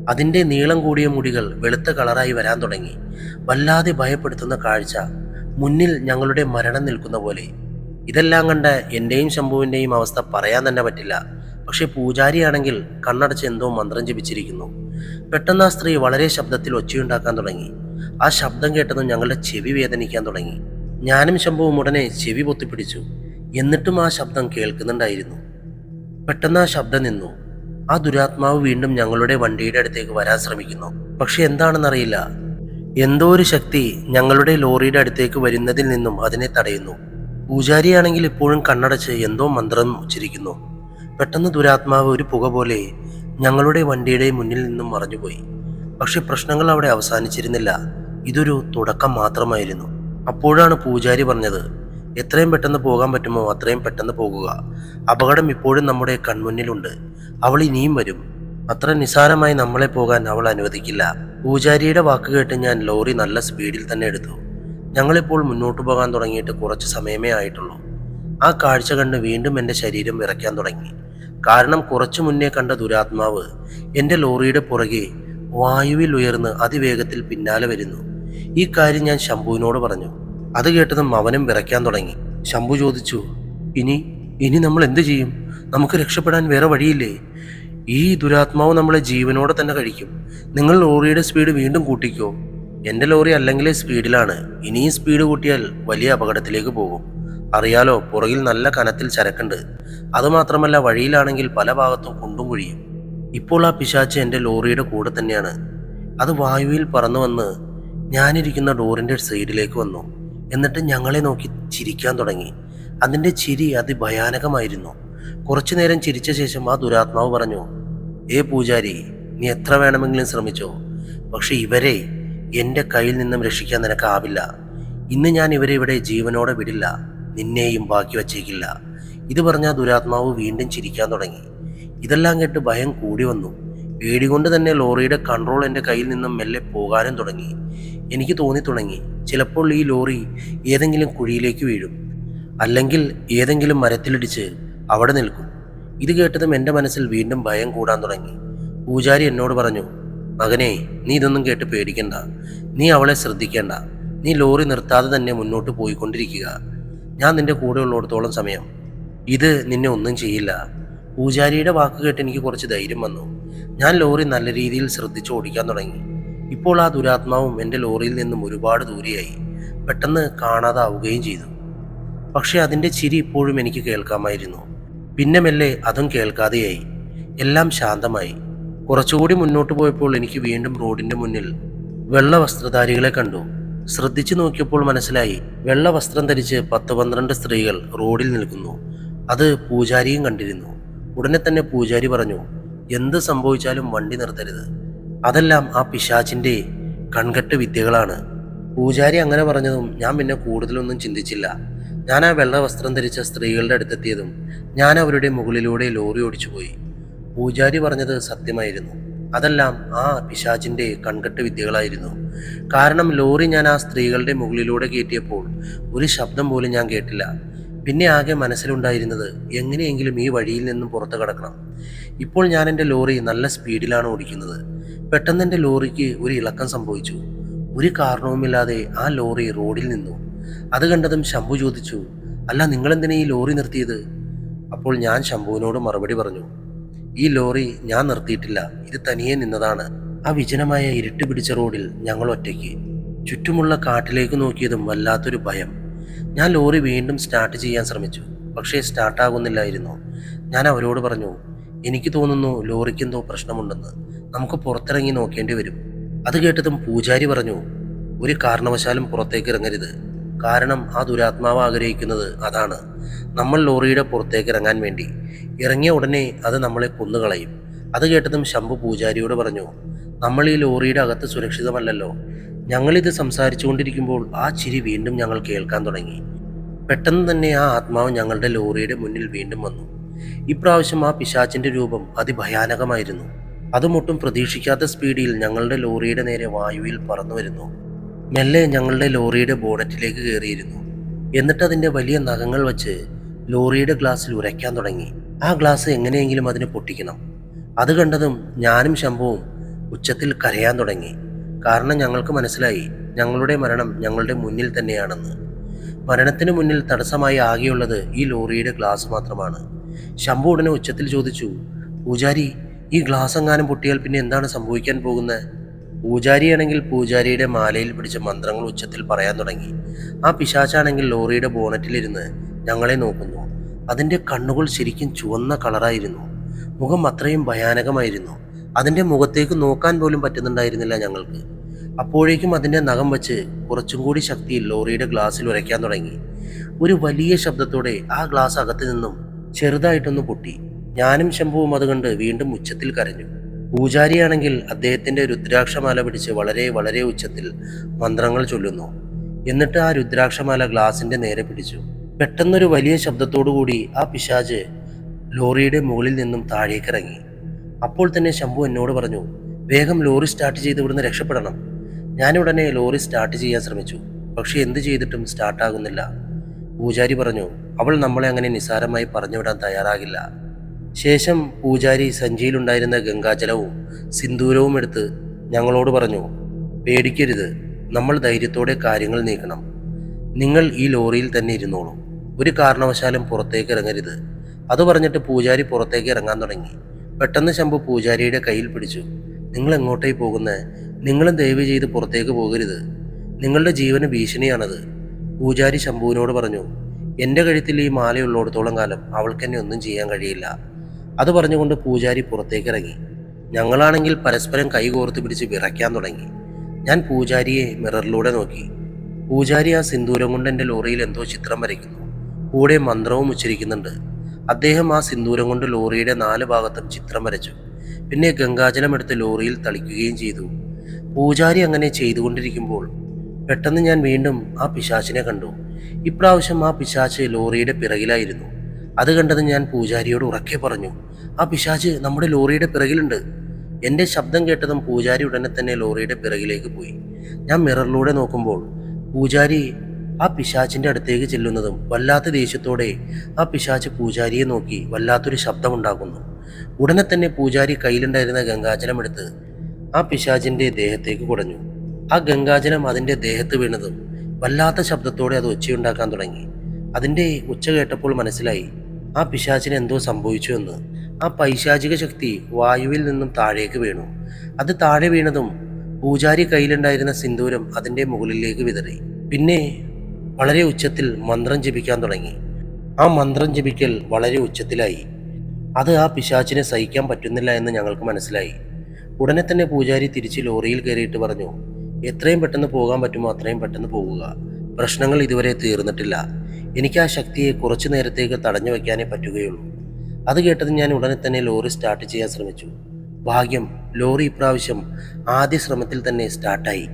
അതിന്റെ നീളം കൂടിയ മുടികൾ വെളുത്ത കളറായി വരാൻ തുടങ്ങി. വല്ലാതെ ഭയപ്പെടുത്തുന്ന കാഴ്ച. മുന്നിൽ ഞങ്ങളുടെ മരണം നിൽക്കുന്ന പോലെ. ഇതെല്ലാം കണ്ട് എന്റെയും ശംഭുവിന്റെയും അവസ്ഥ പറയാൻ തന്നെ പറ്റില്ല. പക്ഷെ പൂജാരിയാണെങ്കിൽ കണ്ണടച്ച് എന്തോ മന്ത്രം ജപിച്ചിരിക്കുന്നു. പെട്ടെന്ന് ആ സ്ത്രീ വളരെ ശബ്ദത്തിൽ ഒച്ചയുണ്ടാക്കാൻ തുടങ്ങി. ആ ശബ്ദം കേട്ടതും ഞങ്ങളുടെ ചെവി വേദനിക്കാൻ തുടങ്ങി. ഞാനും ശംഭുവും ഉടനെ ചെവി പൊത്തിപ്പിടിച്ചു. എന്നിട്ടും ആ ശബ്ദം കേൾക്കുന്നുണ്ടായിരുന്നു. പെട്ടെന്ന് ആ ശബ്ദം നിന്നു. ആ ദുരാത്മാവ് വീണ്ടും ഞങ്ങളുടെ വണ്ടിയുടെ അടുത്തേക്ക് വരാൻ ശ്രമിക്കുന്നു. പക്ഷെ എന്താണെന്നറിയില്ല. എന്തോ ഒരു ശക്തി ഞങ്ങളുടെ ലോറിയുടെ അടുത്തേക്ക് വരുന്നതിൽ നിന്നും അതിനെ തടയുന്നു. പൂജാരിയാണെങ്കിൽ ഇപ്പോഴും കണ്ണടച്ച് എന്തോ മന്ത്രം ഉച്ചരിക്കുന്നു. പെട്ടെന്ന് ദുരാത്മാവ് ഒരു പുക പോലെ ഞങ്ങളുടെ വണ്ടിയുടെ മുന്നിൽ നിന്നും മറഞ്ഞുപോയി. പക്ഷെ പ്രശ്നങ്ങൾ അവിടെ അവസാനിച്ചിരുന്നില്ല. ഇതൊരു തുടക്കം മാത്രമായിരുന്നു. അപ്പോഴാണ് പൂജാരി പറഞ്ഞത് എത്രയും പെട്ടെന്ന് പോകാൻ പറ്റുമോ? അത്രയും പെട്ടെന്ന് പോകുക. അപകടം ഇപ്പോഴും നമ്മുടെ കൺമുന്നിലുണ്ട്. അവൾ ഇനിയും വരും. അത്ര നിസാരമായി നമ്മളെ പോകാൻ അവൾ അനുവദിക്കില്ല. പൂജാരിയുടെ വാക്ക് കേട്ട് ഞാൻ ലോറി നല്ല സ്പീഡിൽ തന്നെ എടുത്തു. ഞങ്ങളിപ്പോൾ മുന്നോട്ട് പോകാൻ തുടങ്ങിയിട്ട് കുറച്ച് സമയമേ ആയിട്ടുള്ളൂ. ആ കാഴ്ച കണ്ട് വീണ്ടും എന്റെ ശരീരം വിറയ്ക്കാൻ തുടങ്ങി. കാരണം കുറച്ചു മുന്നേ കണ്ട ദുരാത്മാവ് എന്റെ ലോറിയുടെ പുറകെ വായുവിൽ ഉയർന്ന് അതിവേഗത്തിൽ പിന്നാലെ വരുന്നു. ഈ കാര്യം ഞാൻ ശംഭുവിനോട് പറഞ്ഞു. അത് കേട്ടതും അവനും വിറയ്ക്കാൻ തുടങ്ങി. ശംഭു ചോദിച്ചു ഇനി ഇനി നമ്മൾ എന്ത് ചെയ്യും? നമുക്ക് രക്ഷപ്പെടാൻ വേറെ വഴിയില്ലേ? ഈ ദുരാത്മാവ് നമ്മളെ ജീവനോടെ തന്നെ കഴിക്കും. നിങ്ങൾ ലോറിയുടെ സ്പീഡ് വീണ്ടും കൂട്ടിക്കോ. എന്റെ ലോറി അല്ലെങ്കിലേ സ്പീഡിലാണ്. ഇനിയും സ്പീഡ് കൂട്ടിയാൽ വലിയ അപകടത്തിലേക്ക് പോകും. അറിയാലോ പുറകിൽ നല്ല കനത്തിൽ ചരക്കുണ്ട്. അതുമാത്രമല്ല വഴിയിലാണെങ്കിൽ പല ഭാഗത്തും കുണ്ടും കുഴിയും. ഇപ്പോൾ ആ പിശാച്ച് എന്റെ ലോറിയുടെ കൂടെ തന്നെയാണ്. അത് വായുവിൽ പറന്നു വന്ന് ഞാനിരിക്കുന്ന ഡോറിന്റെ സൈഡിലേക്ക് വന്നു. എന്നിട്ട് ഞങ്ങളെ നോക്കി ചിരിക്കാൻ തുടങ്ങി. അതിന്റെ ചിരി അതിഭയാനകമായിരുന്നു. കുറച്ചു നേരം ചിരിച്ച ശേഷം ആ ദുരാത്മാവ് പറഞ്ഞു ഏ പൂജാരി നീ എത്ര വേണമെങ്കിലും ശ്രമിച്ചോ. പക്ഷെ ഇവരെ എന്റെ കയ്യിൽ നിന്നും രക്ഷിക്കാൻ നിനക്കാവില്ല ഇന്ന് ഞാൻ ഇവരെ ഇവിടെ ജീവനോടെ വിടില്ല. നിന്നെയും ബാക്കി വച്ചേക്കില്ല ഇത് പറഞ്ഞ ദുരാത്മാവ് വീണ്ടും ചിരിക്കാൻ തുടങ്ങി. ഇതെല്ലാം കേട്ട് ഭയം കൂടി വന്നു. പേടി കൊണ്ട് തന്നെ ലോറിയുടെ കൺട്രോൾ എന്റെ കയ്യിൽ നിന്നും മെല്ലെ പോകാനും തുടങ്ങി. എനിക്ക് തോന്നി തുടങ്ങി. ചിലപ്പോൾ ഈ ലോറി ഏതെങ്കിലും കുഴിയിലേക്ക് വീഴും. അല്ലെങ്കിൽ ഏതെങ്കിലും മരത്തിലിടിച്ച് അവിടെ നിൽക്കും. ഇത് കേട്ടതും എന്റെ മനസ്സിൽ വീണ്ടും ഭയം കൂടാൻ തുടങ്ങി. പൂജാരി എന്നോട് പറഞ്ഞു മകനെ നീ ഇതൊന്നും കേട്ട് പേടിക്കണ്ട. നീ അവളെ ശ്രദ്ധിക്കേണ്ട. നീ ലോറി നിർത്താതെ തന്നെ മുന്നോട്ട് പോയിക്കൊണ്ടിരിക്കുക. ഞാൻ നിന്റെ കൂടെ ഉള്ളിടത്തോളം സമയം. ഇത് നിന്നെ ഒന്നും ചെയ്യില്ല. പൂജാരിയുടെ വാക്ക് കേട്ട് എനിക്ക് കുറച്ച് ധൈര്യം വന്നു. ഞാൻ ലോറി നല്ല രീതിയിൽ ശ്രദ്ധിച്ച് ഓടിക്കാൻ തുടങ്ങി. ഇപ്പോൾ ആ ദുരാത്മാവും എന്റെ ലോറിയിൽ നിന്നും ഒരുപാട് ദൂരെയായി. പെട്ടെന്ന് കാണാതാവുകയും ചെയ്തു. പക്ഷേ അതിന്റെ ചിരി ഇപ്പോഴും എനിക്ക് കേൾക്കാമായിരുന്നു. പിന്നെ മെല്ലെ അതും കേൾക്കാതെയായി. എല്ലാം ശാന്തമായി. കുറച്ചുകൂടി മുന്നോട്ട് പോയപ്പോൾ എനിക്ക് വീണ്ടും റോഡിന്റെ മുന്നിൽ വെള്ള വസ്ത്രധാരികളെ കണ്ടു. ശ്രദ്ധിച്ചു നോക്കിയപ്പോൾ മനസ്സിലായി. വെള്ള വസ്ത്രം ധരിച്ച് പത്ത് പന്ത്രണ്ട് സ്ത്രീകൾ റോഡിൽ നിൽക്കുന്നു. അത് പൂജാരിയും കണ്ടിരുന്നു. ഉടനെ തന്നെ പൂജാരി പറഞ്ഞു എന്ത് സംഭവിച്ചാലും വണ്ടി നിർത്തരുത്. അതെല്ലാം ആ പിശാചിന്റെ കൺകെട്ട് വിദ്യകളാണ്. പൂജാരി അങ്ങനെ പറഞ്ഞതും ഞാൻ പിന്നെ കൂടുതലൊന്നും ചിന്തിച്ചില്ല. ഞാൻ ആ വെള്ള വസ്ത്രം ധരിച്ച സ്ത്രീകളുടെ അടുത്തെത്തിയതും ഞാൻ അവരുടെ മുകളിലൂടെ ലോറി ഓടിച്ചു പോയി പൂജാരി പറഞ്ഞത് സത്യമായിരുന്നു. അതെല്ലാം ആ പിശാചിന്റെ കൺകെട്ട് വിദ്യകളായിരുന്നു. കാരണം ലോറി ഞാൻ ആ സ്ത്രീകളുടെ മുകളിലൂടെ കയറ്റിയപ്പോൾ ഒരു ശബ്ദം പോലും ഞാൻ കേട്ടില്ല. പിന്നെ ആകെ മനസ്സിലുണ്ടായിരുന്നത് എങ്ങനെയെങ്കിലും ഈ വഴിയിൽ നിന്നും പുറത്തു കടക്കണം. ഇപ്പോൾ ഞാൻ എന്റെ ലോറി നല്ല സ്പീഡിലാണ് ഓടിക്കുന്നത്. പെട്ടെന്ന് എന്റെ ലോറിക്ക് ഒരു ഇളക്കം സംഭവിച്ചു. ഒരു കാരണവുമില്ലാതെ ആ ലോറി റോഡിൽ നിന്നു. അത് കണ്ടതും ശംഭു ചോദിച്ചു അല്ല നിങ്ങളെന്തിനാ ഈ ലോറി നിർത്തിയത്? അപ്പോൾ ഞാൻ ശംഭുവിനോട് മറുപടി പറഞ്ഞു ഈ ലോറി ഞാൻ നിർത്തിയിട്ടില്ല. ഇത് തനിയെ നിന്നതാണ്. ആ വിജനമായ ഇരുട്ട് പിടിച്ച റോഡിൽ ഞങ്ങൾ ഒറ്റയ്ക്ക്. ചുറ്റുമുള്ള കാട്ടിലേക്ക് നോക്കിയതും വല്ലാത്തൊരു ഭയം. ഞാൻ ലോറി വീണ്ടും സ്റ്റാർട്ട് ചെയ്യാൻ ശ്രമിച്ചു. പക്ഷേ സ്റ്റാർട്ടാകുന്നില്ലായിരുന്നു ഞാൻ അവരോട് പറഞ്ഞു എനിക്ക് തോന്നുന്നു ലോറിക്ക് എന്തോ പ്രശ്നമുണ്ടെന്ന്. നമുക്ക് പുറത്തിറങ്ങി നോക്കേണ്ടി വരും. അത് കേട്ടതും പൂജാരി പറഞ്ഞു ഒരു കാരണവശാലും പുറത്തേക്ക് ഇറങ്ങരുത്. കാരണം ആ ദുരാത്മാവ് ആഗ്രഹിക്കുന്നത് അതാണ്. നമ്മൾ ലോറിയുടെ പുറത്തേക്ക് ഇറങ്ങാൻ വേണ്ടി. ഇറങ്ങിയ ഉടനെ അത് നമ്മളെ കൊന്നുകളയും. അത് കേട്ടതും ശംഭു പൂജാരിയോട് പറഞ്ഞു നമ്മൾ ഈ ലോറിയുടെ അകത്ത് സുരക്ഷിതമല്ലല്ലോ. ഞങ്ങളിത് സംസാരിച്ചുകൊണ്ടിരിക്കുമ്പോൾ ആ ചിരി വീണ്ടും ഞങ്ങൾ കേൾക്കാൻ തുടങ്ങി. പെട്ടെന്ന് തന്നെ ആ ആത്മാവ് ഞങ്ങളുടെ ലോറിയുടെ മുന്നിൽ വീണ്ടും വന്നു. ഇപ്രാവശ്യം ആ പിശാച്ചിന്റെ രൂപം അതിഭയാനകമായിരുന്നു. അതുമൊട്ടും പ്രതീക്ഷിക്കാത്ത സ്പീഡിൽ ഞങ്ങളുടെ ലോറിയുടെ നേരെ വായുവിൽ പറന്നു വരുന്നു മെല്ലെ ഞങ്ങളുടെ ലോറിയുടെ ബോണറ്റിലേക്ക് കയറിയിരുന്നു. എന്നിട്ട് അതിന്റെ വലിയ നഖങ്ങൾ വച്ച് ലോറിയുടെ ഗ്ലാസ്സിൽ ഉരയ്ക്കാൻ തുടങ്ങി. ആ ഗ്ലാസ് എങ്ങനെയെങ്കിലും അതിന് പൊട്ടിക്കണം. അത് കണ്ടതും ഞാനും ശംഭുവും ഉച്ചത്തിൽ കരയാൻ തുടങ്ങി. കാരണം ഞങ്ങൾക്ക് മനസ്സിലായി ഞങ്ങളുടെ മരണം ഞങ്ങളുടെ മുന്നിൽ തന്നെയാണെന്ന്. മരണത്തിന് മുന്നിൽ തടസ്സമായി ആകെയുള്ളത് ഈ ലോറിയുടെ ഗ്ലാസ് മാത്രമാണ്. ശംഭു ഉടനെ ഉച്ചത്തിൽ ചോദിച്ചു പൂജാരി ഈ ഗ്ലാസ് എങ്ങാനും പൊട്ടിയാൽ പിന്നെ എന്താണ് സംഭവിക്കാൻ പോകുന്നത്? പൂജാരിയാണെങ്കിൽ പൂജാരിയുടെ മാലയിൽ പിടിച്ച മന്ത്രങ്ങൾ ഉച്ചത്തിൽ പറയാൻ തുടങ്ങി. ആ പിശാച്ചാണെങ്കിൽ ലോറിയുടെ ബോണറ്റിലിരുന്ന് ഞങ്ങളെ നോക്കുന്നു. അതിന്റെ കണ്ണുകൾ ശരിക്കും ചുവന്ന കളറായിരുന്നു. മുഖം അത്രയും ഭയാനകമായിരുന്നു. അതിന്റെ മുഖത്തേക്ക് നോക്കാൻ പോലും പറ്റുന്നുണ്ടായിരുന്നില്ല ഞങ്ങൾക്ക്. അപ്പോഴേക്കും അതിന്റെ നഖം വെച്ച് കുറച്ചും കൂടി ശക്തിയിൽ ലോറിയുടെ ഗ്ലാസ്സിൽ ഉരയ്ക്കാൻ തുടങ്ങി. ഒരു വലിയ ശബ്ദത്തോടെ ആ ഗ്ലാസ് അകത്ത് നിന്നും ചെറുതായിട്ടൊന്ന് പൊട്ടി. ഞാനും ശംഭുവും അത് കണ്ട് വീണ്ടും ഉച്ചത്തിൽ കരഞ്ഞു. പൂജാരിയാണെങ്കിൽ അദ്ദേഹത്തിന്റെ രുദ്രാക്ഷമാല പിടിച്ച് വളരെ വളരെ ഉച്ചത്തിൽ മന്ത്രങ്ങൾ ചൊല്ലുന്നു. എന്നിട്ട് ആ രുദ്രാക്ഷമാല ഗ്ലാസിന്റെ നേരെ പിടിച്ചു. പെട്ടെന്നൊരു വലിയ ശബ്ദത്തോടുകൂടി ആ പിശാജ് ലോറിയുടെ മുകളിൽ നിന്നും താഴേക്കിറങ്ങി അപ്പോൾ തന്നെ ശംഭു എന്നോട് പറഞ്ഞു വേഗം ലോറി സ്റ്റാർട്ട് ചെയ്ത് ഇവിടുന്ന് രക്ഷപ്പെടണം. ഞാനുടനെ ലോറി സ്റ്റാർട്ട് ചെയ്യാൻ ശ്രമിച്ചു. പക്ഷേ എന്ത് ചെയ്തിട്ടും സ്റ്റാർട്ടാകുന്നില്ല. പൂജാരി പറഞ്ഞു അവൾ നമ്മളെ അങ്ങനെ നിസ്സാരമായി പറഞ്ഞുവിടാൻ തയ്യാറാകില്ല. ശേഷം പൂജാരി സഞ്ചിയിലുണ്ടായിരുന്ന ഗംഗാജലവും സിന്ദൂരവും എടുത്ത് ഞങ്ങളോട് പറഞ്ഞു പേടിക്കരുത് നമ്മൾ ധൈര്യത്തോടെ കാര്യങ്ങൾ നീക്കണം. നിങ്ങൾ ഈ ലോറിയിൽ തന്നെ ഇരുന്നോളൂ. ഒരു കാരണവശാലും പുറത്തേക്ക് ഇറങ്ങരുത്. അത് പറഞ്ഞിട്ട് പൂജാരി പുറത്തേക്ക് ഇറങ്ങാൻ തുടങ്ങി. പെട്ടെന്ന് ശംഭു പൂജാരിയുടെ കയ്യിൽ പിടിച്ചു. നിങ്ങൾ എങ്ങോട്ടേ പോകുന്നത് നിങ്ങളും ദയവ് ചെയ്ത് പുറത്തേക്ക് പോകരുത്. നിങ്ങളുടെ ജീവന് ഭീഷണിയാണത്. പൂജാരി ശംഭുവിനോട് പറഞ്ഞു എന്റെ കഴുത്തിൽ ഈ മാലയുള്ളിടത്തോളം കാലം അവൾക്കെന്നെ ഒന്നും ചെയ്യാൻ കഴിയില്ല. അത് പറഞ്ഞുകൊണ്ട് പൂജാരി പുറത്തേക്കിറങ്ങി. ഞങ്ങളാണെങ്കിൽ പരസ്പരം കൈകോർത്ത് പിടിച്ച് വിറയ്ക്കാൻ തുടങ്ങി. ഞാൻ പൂജാരിയെ മിററിലൂടെ നോക്കി. പൂജാരി ആ സിന്ദൂരം കൊണ്ട് എന്റെ ലോറിയിൽ എന്തോ ചിത്രം വരയ്ക്കുന്നു. കൂടെ മന്ത്രവും ഉച്ചരിക്കുന്നുണ്ട്. അദ്ദേഹം ആ സിന്ദൂരം കൊണ്ട് ലോറിയുടെ നാല് ഭാഗത്തും ചിത്രം വരച്ചു. പിന്നെ ഗംഗാജലം എടുത്ത് ലോറിയിൽ തളിക്കുകയും ചെയ്തു. പൂജാരി അങ്ങനെ ചെയ്തുകൊണ്ടിരിക്കുമ്പോൾ പെട്ടെന്ന് ഞാൻ വീണ്ടും ആ പിശാച്ചിനെ കണ്ടു. ഇപ്രാവശ്യം ആ പിശാച്ച് ലോറിയുടെ പിറകിലായിരുന്നു. അത് കണ്ടത് ഞാൻ പൂജാരിയോട് ഉറക്കെ പറഞ്ഞു ആ പിശാജ് നമ്മുടെ ലോറിയുടെ പിറകിലുണ്ട്. എന്റെ ശബ്ദം കേട്ടതും പൂജാരി ഉടനെ തന്നെ ലോറിയുടെ പിറകിലേക്ക് പോയി. ഞാൻ മിററിലൂടെ നോക്കുമ്പോൾ പൂജാരി ആ പിശാച്ചിന്റെ അടുത്തേക്ക് ചെല്ലുന്നതും വല്ലാത്ത ദേഷ്യത്തോടെ ആ പിശാച്ച് പൂജാരിയെ നോക്കി വല്ലാത്തൊരു ശബ്ദമുണ്ടാക്കുന്നു. ഉടനെ തന്നെ പൂജാരി കയ്യിലുണ്ടായിരുന്ന ഗംഗാജലം എടുത്ത് ആ പിശാചിന്റെ ദേഹത്തേക്ക് കുടഞ്ഞു. ആ ഗംഗാജലം അതിന്റെ ദേഹത്ത് വീണതും വല്ലാത്ത ശബ്ദത്തോടെ അത് ഒച്ചയുണ്ടാക്കാൻ തുടങ്ങി. അതിന്റെ ഉച്ച കേട്ടപ്പോൾ മനസ്സിലായി ആ പിശാചിന് എന്തോ സംഭവിച്ചു എന്ന്. ആ പൈശാചിക ശക്തി വായുവിൽ നിന്നും താഴേക്ക് വീണു. അത് താഴെ വീണതും പൂജാരി കയ്യിലുണ്ടായിരുന്ന സിന്ദൂരം അതിന്റെ മുകളിലേക്ക് വിതറി. പിന്നെ വളരെ ഉച്ചത്തിൽ മന്ത്രം ജപിക്കാൻ തുടങ്ങി. ആ മന്ത്രം ജപിക്കൽ വളരെ ഉച്ചത്തിലായി. അത് ആ പിശാചിനെ സഹിക്കാൻ പറ്റുന്നില്ല എന്ന് ഞങ്ങൾക്ക് മനസ്സിലായി. ഉടനെ തന്നെ പൂജാരി തിരിച്ച് ലോറിയിൽ കയറിയിട്ട് പറഞ്ഞു എത്രയും പെട്ടെന്ന് പോകാൻ പറ്റുമോ? അത്രയും പെട്ടെന്ന് പോകുക പ്രശ്നങ്ങൾ ഇതുവരെ തീർന്നിട്ടില്ല. എനിക്ക് ആ ശക്തിയെ കുറച്ചു നേരത്തേക്ക് തടഞ്ഞു വയ്ക്കാനേ പറ്റുകയുള്ളൂ. അത് കേട്ടത് ഞാൻ ഉടനെ തന്നെ ലോറി സ്റ്റാർട്ട് ചെയ്യാൻ ശ്രമിച്ചു. ഭാഗ്യം ലോറി ഇപ്രാവശ്യം ആദ്യ ശ്രമത്തിൽ തന്നെ സ്റ്റാർട്ടായി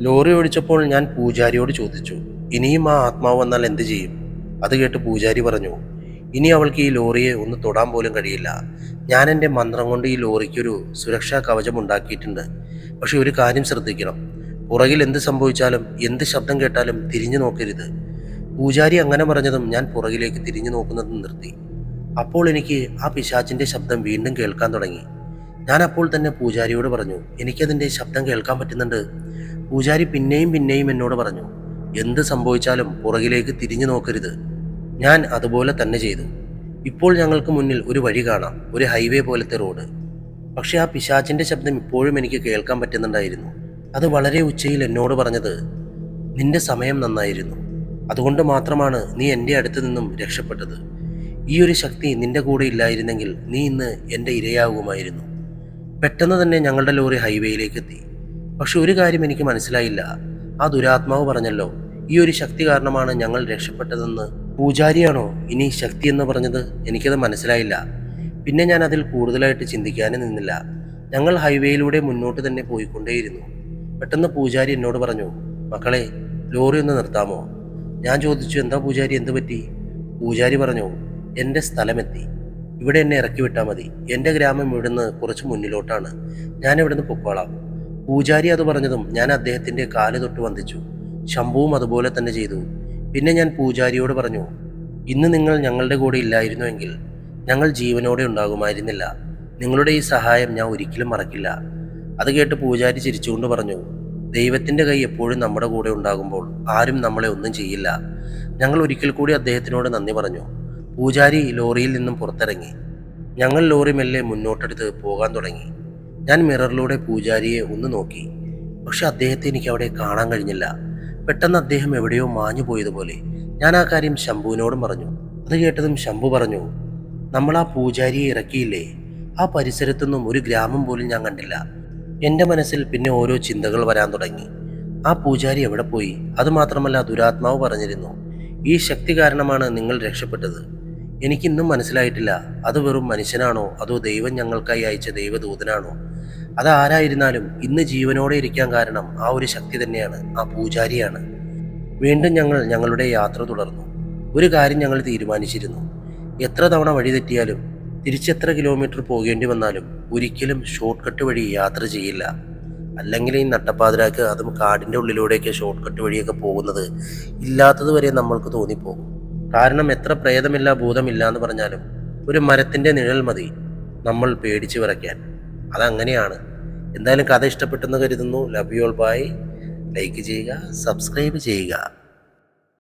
ലോറി ഓടിച്ചപ്പോൾ ഞാൻ പൂജാരിയോട് ചോദിച്ചു ഇനിയും ആ ആത്മാവ് വന്നാൽ എന്ത് ചെയ്യും? അത് കേട്ട് പൂജാരി പറഞ്ഞു ഇനി അവൾക്ക് ഈ ലോറിയെ ഒന്ന് തൊടാൻ പോലും കഴിയില്ല. ഞാൻ എന്റെ മന്ത്രം കൊണ്ട് ഈ ലോറിക്കൊരു സുരക്ഷാ കവചം ഉണ്ടാക്കിയിട്ടുണ്ട്. പക്ഷെ ഒരു കാര്യം ശ്രദ്ധിക്കണം. പുറകിൽ എന്ത് സംഭവിച്ചാലും എന്ത് ശബ്ദം കേട്ടാലും തിരിഞ്ഞു നോക്കരുത്. പൂജാരി അങ്ങനെ പറഞ്ഞതും ഞാൻ പുറകിലേക്ക് തിരിഞ്ഞു നോക്കുന്നത് നിർത്തി. അപ്പോൾ എനിക്ക് ആ പിശാച്ചിന്റെ ശബ്ദം വീണ്ടും കേൾക്കാൻ തുടങ്ങി. ഞാൻ അപ്പോൾ തന്നെ പൂജാരിയോട് പറഞ്ഞു എനിക്കതിന്റെ ശബ്ദം കേൾക്കാൻ പറ്റുന്നുണ്ട്. പൂജാരി പിന്നെയും പിന്നെയും എന്നോട് പറഞ്ഞു എന്ത് സംഭവിച്ചാലും പുറകിലേക്ക് തിരിഞ്ഞു നോക്കരുത്. ഞാൻ അതുപോലെ തന്നെ ചെയ്തു. ഇപ്പോൾ ഞങ്ങൾക്ക് മുന്നിൽ ഒരു വഴി കാണാം ഒരു ഹൈവേ പോലത്തെ റോഡ്. പക്ഷേ ആ പിശാചിന്റെ ശബ്ദം ഇപ്പോഴും എനിക്ക് കേൾക്കാൻ പറ്റുന്നുണ്ടായിരുന്നു. അത് വളരെ ഉച്ചയിൽ എന്നോട് പറഞ്ഞത് നിന്റെ സമയം നന്നായിരുന്നു. അതുകൊണ്ട് മാത്രമാണ് നീ എന്റെ അടുത്ത് നിന്നും രക്ഷപ്പെട്ടത്. ഈ ഒരു ശക്തി നിന്റെ കൂടെ ഇല്ലായിരുന്നെങ്കിൽ നീ ഇന്ന് എന്റെ ഇരയാകുമായിരുന്നു. പെട്ടെന്ന് തന്നെ ഞങ്ങളുടെ ലോറി ഹൈവേയിലേക്ക് എത്തി. പക്ഷെ ഒരു കാര്യം എനിക്ക് മനസ്സിലായില്ല. ആ ദുരാത്മാവ് പറഞ്ഞല്ലോ ഈ ഒരു ശക്തി കാരണമാണ് ഞങ്ങൾ രക്ഷപ്പെട്ടതെന്ന്. പൂജാരിയാണോ ഇനി ശക്തി എന്ന് പറഞ്ഞത്? എനിക്കത് മനസ്സിലായില്ല. പിന്നെ ഞാൻ അതിൽ കൂടുതലായിട്ട് ചിന്തിക്കാനും നിന്നില്ല. ഞങ്ങൾ ഹൈവേയിലൂടെ മുന്നോട്ട് തന്നെ പോയിക്കൊണ്ടേയിരുന്നു. പെട്ടെന്ന് പൂജാരി എന്നോട് പറഞ്ഞു മക്കളെ ലോറി ഒന്ന് നിർത്താമോ? ഞാൻ ചോദിച്ചു എന്താ പൂജാരി എന്ത് പറ്റി? പൂജാരി പറഞ്ഞു എന്റെ സ്ഥലമെത്തി. ഇവിടെ എന്നെ ഇറക്കി വിട്ടാൽ മതി. എന്റെ ഗ്രാമം ഇവിടുന്ന് കുറച്ച് മുന്നിലോട്ടാണ്. ഞാൻ ഇവിടുന്ന് പൊക്കോളാം. പൂജാരി അത് പറഞ്ഞതും ഞാൻ അദ്ദേഹത്തിന്റെ കാൽ തൊട്ട് വന്ദിച്ചു. ശംഭുവും അതുപോലെ തന്നെ ചെയ്തു. പിന്നെ ഞാൻ പൂജാരിയോട് പറഞ്ഞു ഇന്ന് നിങ്ങൾ ഞങ്ങളുടെ കൂടെ ഇല്ലായിരുന്നുവെങ്കിൽ ഞങ്ങൾ ജീവനോടെ ഉണ്ടാകുമായിരുന്നില്ല. നിങ്ങളുടെ ഈ സഹായം ഞാൻ ഒരിക്കലും മറക്കില്ല. അത് കേട്ട് പൂജാരി ചിരിച്ചുകൊണ്ട് പറഞ്ഞു ദൈവത്തിന്റെ കൈ എപ്പോഴും നമ്മുടെ കൂടെ ഉണ്ടാകുമ്പോൾ ആരും നമ്മളെ ഒന്നും ചെയ്യില്ല. ഞങ്ങൾ ഒരിക്കൽ കൂടി അദ്ദേഹത്തിനോട് നന്ദി പറഞ്ഞു. പൂജാരി ലോറിയിൽ നിന്നും പുറത്തിറങ്ങി. ഞങ്ങൾ ലോറി മെല്ലെ മുന്നോട്ടെടുത്ത് പോകാൻ തുടങ്ങി. ഞാൻ മിററിലൂടെ പൂജാരിയെ ഒന്ന് നോക്കി. പക്ഷെ അദ്ദേഹത്തെ എനിക്ക് അവിടെ കാണാൻ കഴിഞ്ഞില്ല. പെട്ടെന്ന് അദ്ദേഹം എവിടെയോ മാഞ്ഞു പോയതുപോലെ ഞാൻ ആ കാര്യം ശംഭുവിനോടും പറഞ്ഞു. അത് കേട്ടതും ശംഭു പറഞ്ഞു നമ്മൾ ആ പൂജാരിയെ ഇറക്കിയില്ലേ? ആ പരിസരത്തൊന്നും ഒരു ഗ്രാമം പോലും ഞാൻ കണ്ടില്ല. എന്റെ മനസ്സിൽ പിന്നെ ഓരോ ചിന്തകൾ വരാൻ തുടങ്ങി. ആ പൂജാരി എവിടെ പോയി? അതുമാത്രമല്ല ദുരാത്മാവ് പറഞ്ഞിരുന്നു ഈ ശക്തി കാരണമാണ് നിങ്ങൾ രക്ഷപ്പെട്ടത്. എനിക്കിന്നും മനസ്സിലായിട്ടില്ല അത് വെറും മനുഷ്യനാണോ? അതോ ദൈവം ഞങ്ങൾക്കായി അയച്ച ദൈവദൂതനാണോ? അതാരായിരുന്നാലും ഇന്ന് ജീവനോടെ ഇരിക്കാൻ കാരണം ആ ഒരു ശക്തി തന്നെയാണ് ആ പൂജാരിയാണ്. വീണ്ടും ഞങ്ങൾ ഞങ്ങളുടെ യാത്ര തുടർന്നു. ഒരു കാര്യം ഞങ്ങൾ തീരുമാനിച്ചിരുന്നു. എത്ര തവണ വഴി തെറ്റിയാലും തിരിച്ചെത്ര കിലോമീറ്റർ പോകേണ്ടി വന്നാലും ഒരിക്കലും ഷോർട്ട് കട്ട് വഴി യാത്ര ചെയ്യില്ല. അല്ലെങ്കിൽ ഈ നട്ടപ്പാതിരാക്ക് അതും കാടിന്റെ ഉള്ളിലൂടെയൊക്കെ ഷോർട്ട് കട്ട് വഴിയൊക്കെ പോകുന്നത് ഇല്ലാത്തതുവരെ നമ്മൾക്ക് തോന്നിപ്പോകും. കാരണം എത്ര പ്രേതമില്ല ഭൂതമില്ല എന്ന് പറഞ്ഞാലും ഒരു മരത്തിന്റെ നിഴൽ മതി നമ്മൾ പേടിച്ച് വിറയ്ക്കാൻ. അതങ്ങനെയാണ്. എന്തായാലും കഥ ഇഷ്ടപ്പെട്ടെന്ന് കരുതുന്നു. Love you all bye like ചെയ്യുക സബ്സ്ക്രൈബ് ചെയ്യുക.